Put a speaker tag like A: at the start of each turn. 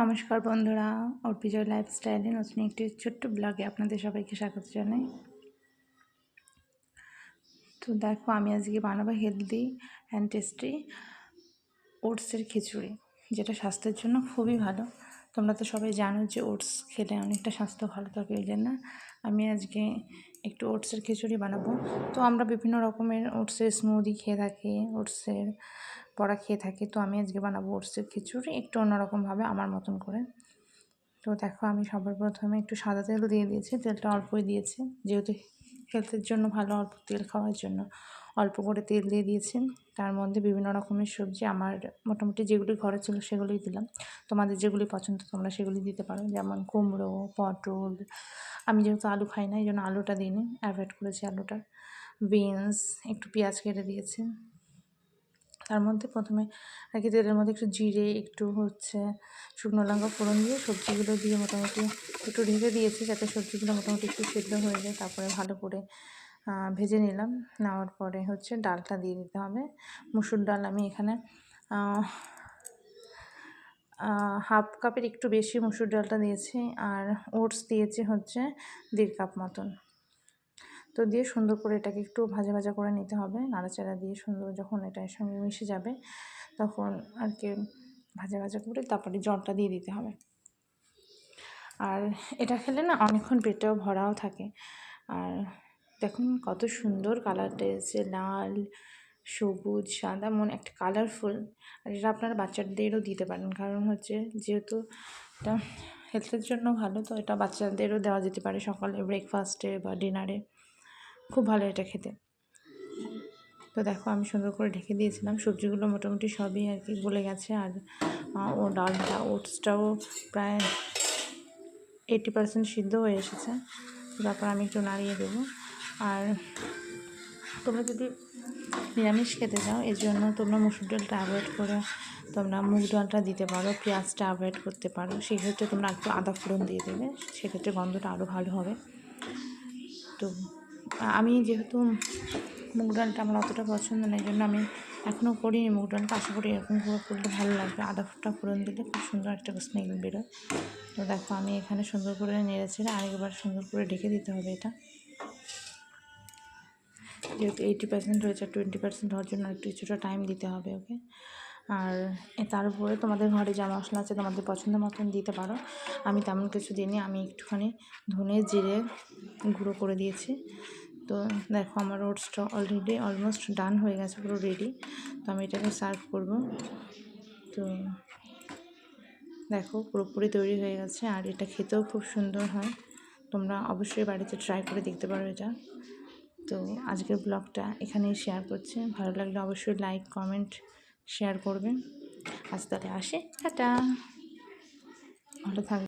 A: নমস্কার বন্ধুরা অর্পিজয় লাইফস্টাইলে নতুন একটি ছোট্ট ব্লগে আপনাদের সবাইকে স্বাগত জানাই। তো দেখো, আমি আজকে বানাবো হেলদি অ্যান্ড টেস্টি ওটসের খিচুড়ি, যেটা স্বাস্থ্যের জন্য খুবই ভালো। তোমরা তো সবাই জানো যে ওটস খেলে অনেকটা স্বাস্থ্য ভালো থাকে ওই জন্য আমি আজকে একটু ওটসের খিচুড়ি বানাবো। তো আমরা বিভিন্ন রকমের ওটসের স্মুদি খেয়ে থাকি, ওটসের বড়া খেয়ে থাকি। তো আমি আজকে বানাবো ওটসের খিচুড়ি একটু অন্যরকমভাবে আমার মতন করে। তো দেখো আমি সবার প্রথমে একটু সাদা তেল দিয়ে দিয়েছি। তেলটা অল্পই দিয়েছি, যেহেতু হেলথের জন্য ভালো, অল্প তেল খাওয়ার জন্য। অল্প করে তেল দিয়ে দিয়েছি তার মধ্যে বিভিন্ন রকমের সবজি আমার মোটামুটি যেগুলি ঘরে ছিল সেগুলোই দিলাম। তোমাদের যেগুলি পছন্দ তোমরা সেগুলি দিতে পারো। যেমন কুমড়ো, পটল। আমি যেহেতু আলু খাই না এই জন্য আলুটা দিইনি। অ্যাভয়েড করেছি আলুটা। বিনস, একটু পেঁয়াজ কেটে দিয়েছি। তার মধ্যে প্রথমে আর কি তেলের মধ্যে একটু জিরে, একটু হচ্ছে শুকনো লঙ্কা ফোড়ন দিয়ে সবজিগুলো দিয়ে মোটামুটি একটু ঢেকে দিয়েছি যাতে সবজিগুলো মোটামুটি একটু সেদ্ধ হয়ে যায়। তারপরে ভালো করে ভেজে নিলাম। নেওয়ার পরে হচ্ছে ডালটা দিয়ে দিতে হবে। মুসুর ডাল আমি এখানে হাফ কাপের একটু বেশি মুসুর ডালটা দিয়েছি আর ওটস দিয়েছি হচ্ছে দেড় কাপ মতন। তো দিয়ে সুন্দর করে এটাকে একটু ভাজা ভাজা করে নিতে হবে। নাড়াচাড়া দিয়ে সুন্দর যখন এটা এর সঙ্গে মিশে যাবে তখন আর কি ভাজা ভাজা করে তারপরে জলটা দিয়ে দিতে হবে। আর এটা খেলে না অনেকক্ষণ পেটেও ভরাও থাকে। আর দেখুন কত সুন্দর কালারটা এসেছে লাল, সবুজ, সাদা, মন একটা কালারফুল আর এটা আপনারা বাচ্চাদেরও দিতে পারেন। কারণ হচ্ছে যেহেতু এটা হেলথের জন্য ভালো, তো এটা বাচ্চাদেরও দেওয়া যেতে পারে সকালে ব্রেকফাস্টে বা ডিনারে খুব ভালো এটা খেতে। তো দেখো আমি সুন্দর করে ঢেকে দিয়েছিলাম। সবজিগুলো মোটামুটি সবই আর কি গলে গেছে আর ও ডালটা, ওটসটাও প্রায় এইটি পার্সেন্ট সিদ্ধ হয়ে এসেছে। তারপর আমি একটু নাড়িয়ে দেবো। আর তোমরা যদি নিরামিষ খেতে চাও, এর জন্য তোমরা মুসুর ডালটা অ্যাভয়েড করে তোমরা মুগ ডালটা দিতে পারো, পেঁয়াজটা অ্যাভয়েড করতে পারো। সেক্ষেত্রে তোমরা একটু আদা ফোড়ন দিয়ে দেবে, সেক্ষেত্রে গন্ধটা আরও ভালো হবে। তো, আমি যেহেতু মুগ ডালটা আমার অতটা পছন্দ না, এই জন্য আমি এখনও করিনি মুগ ডালটা। আশা করি এরকম করে করলে ভালো লাগবে। আদা ফুটটা ফোড়ন দিলে খুব সুন্দর একটা স্মেল বেরোয়। তো দেখো, আমি এখানে সুন্দর করে নেড়ে ছেড়ে আরেকবার সুন্দর করে ঢেকে দিতে হবে এটা। যেহেতু এইটি পার্সেন্ট হয়েছে টোয়েন্টি পার্সেন্ট হওয়ার জন্য একটু কিছুটা টাইম দিতে হবে ওকে আর তার উপরে তোমাদের ঘরে যা মশলা আছে তোমাদের পছন্দ মতন দিতে পারো। আমি তেমন কিছু দিইনি, আমি একটুখানি ধনে জিরে গুঁড়ো করে দিয়েছি। তো দেখো আমার ওটসটা অলরেডি অলমোস্ট ডান হয়ে গেছে, পুরো রেডি তো আমি এটাকে সার্ভ করব। তো দেখো পুরোপুরি তৈরি হয়ে গেছে, আর এটা খেতেও খুব সুন্দর হয়। তোমরা অবশ্যই বাড়িতে ট্রাই করে দেখতে পারো এটা। তো আজকের ব্লগটা এখানেই শেয়ার করছি। ভালো লাগলে অবশ্যই লাইক কমেন্ট শেয়ার করবেন। আজ তাহলে আসে। টাটা। ভালো থাকবে